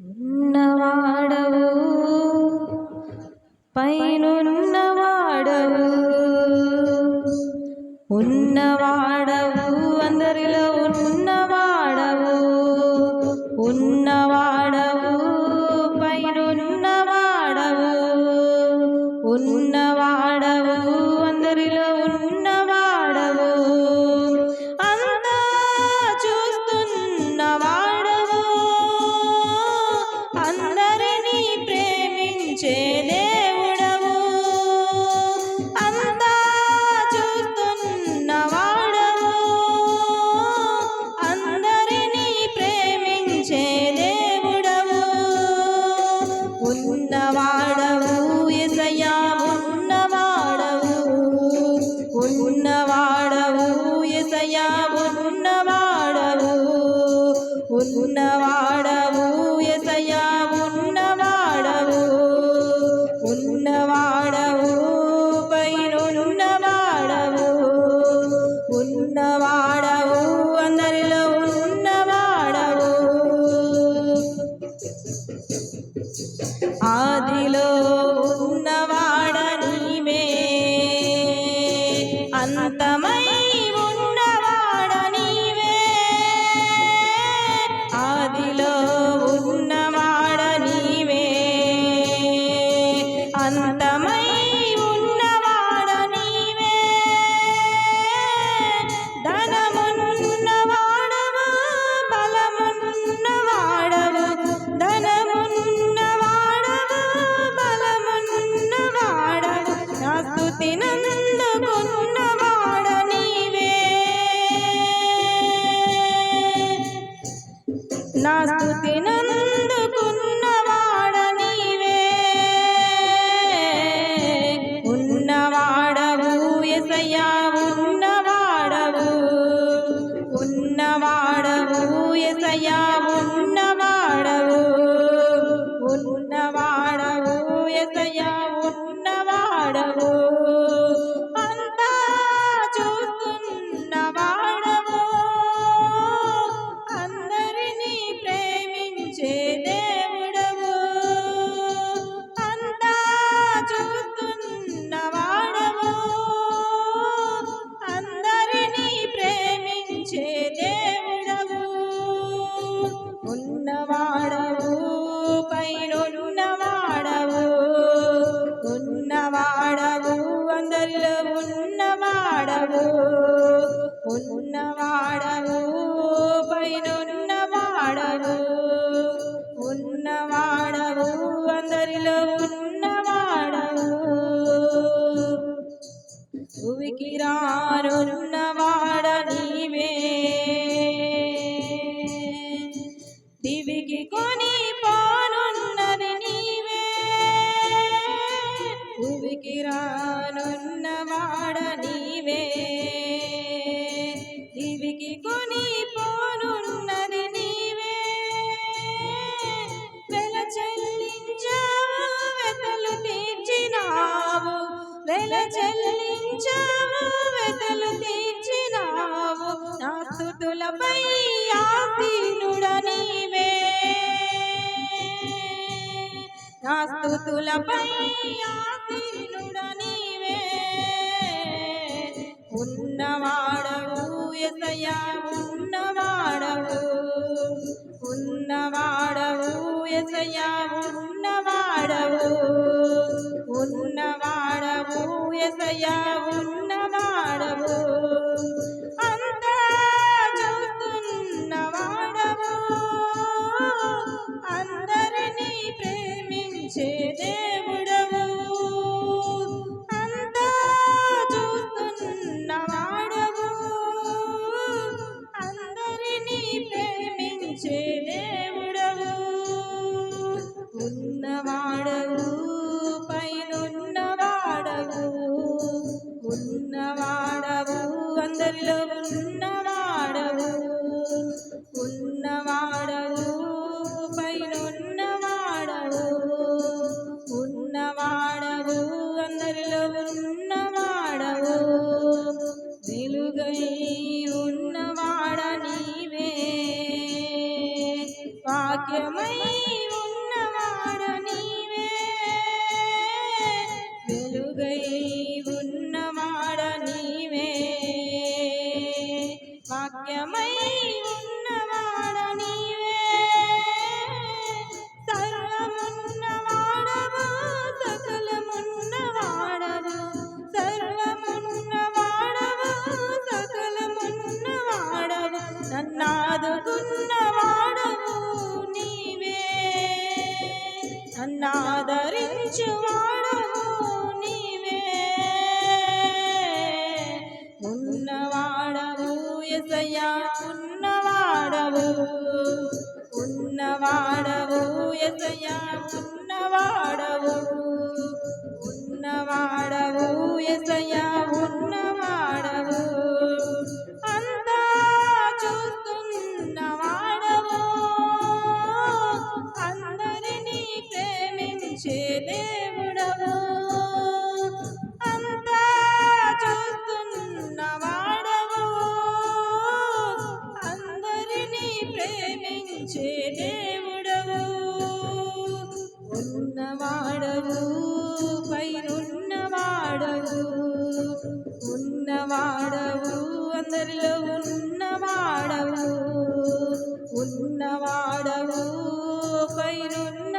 ఉన్నవాడవు పైనున్నవాడవు ఉన్నవాడవు అందరిలో ఉన్నవాడవు ఉన్నవాడవు పైనున్నవాడవు ఉన్నవాడు 难道吗？ఉన్నతులపై ఆసీనుడా నీవే ఉన్నవాడవు ఎసయా ఉన్నవాడవు. ఉన్నవాడవు ఎసయా ఉన్నవాడవు. ఉన్నవాడవు ఎసయా ఉన్న ఉన్నవాడవు పైనున్నవాడవు ఉన్నవాడవు అందరిలో ఉన్నవాడవు ఉన్నవాడవు పైనున్నవాడవు ఉన్నవాడవు అందరిలో ఉన్నవాడవు వెలుగై ఉన్నవాడ నీవే. వాక్యమై నన్నాదరించువాడవు నీవే. ఉన్నవాడవు ఎసయ్యా ఉన్నవాడవు. ఉన్నవాడవు ఎసయ్యా ఉన్నవాడవు. ఉన్నవాడవు ఎసయ్యా ఉన్నవాడవు ఉన్నవాడవు అందరిలో ఉన్నవాడవు. ఉన్నవాడవు పైనున్నవాడవు.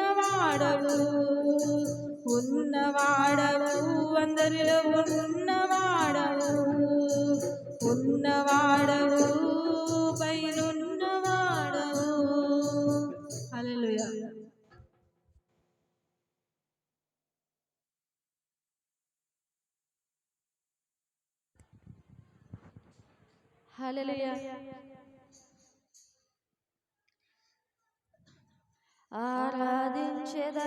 ఉన్నవాడవు అందరిలో ఉన్నవాడవు. ఉన్నవాడవు పై హల్లెలూయా. ఆరాధించెద